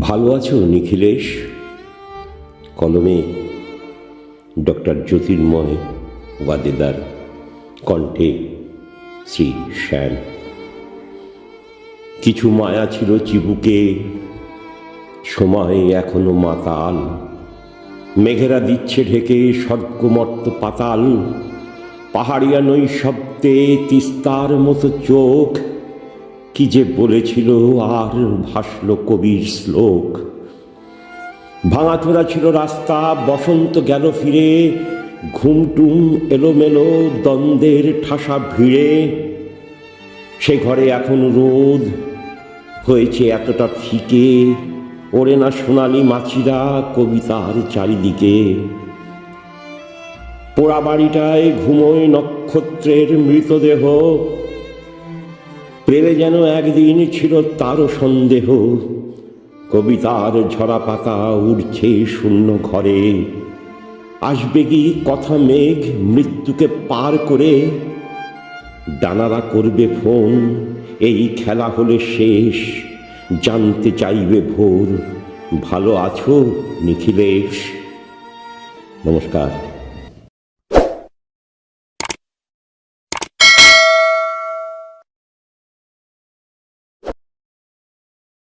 ভালো আছো, নিখিলেশ? কলমে ডক্টর জ্যোতির্ময় ওয়াদেদার কণ্ঠে শ্রী শ্যাম। কিছু মায়া ছিল চিবুকে, সময় এখনও মাতাল। মেঘেরা দিচ্ছে ঢেকে স্বর্গমর্ত পাতাল। পাহাড়িয়া নৈশব্দে তিস্তার মতো চোখ। কি যে বলেছিল, আর ভাসল কবির শ্লোক। ভাঙাচোরা ছিল রাস্তা, বসন্ত গেল ফিরে, ঘুমটুম এলোমেলো দ্বন্দ্বের ঠাসা ভিড়ে। সে ঘরে এখন রোদ, হয়েছে এতটা ফিকে ওরে না সোনালি মাছিরা কবিতার চারিদিকে। পোড়া বাড়িটায় ঘুমোয় নক্ষত্রের মৃতদেহ প্রেমে যেন একদিন ছিল তারও সন্দেহ। কবিতার ঝরা পাতা উড়ছে শূন্য ঘরে। আসবে কি কথা মেঘ মৃত্যুকে পার করে? ডানারা করবে ফোন, এই খেলা হলে শেষ। জানতে চাইবে ভোর, ভালো আছো নিখিলেশ। নমস্কার।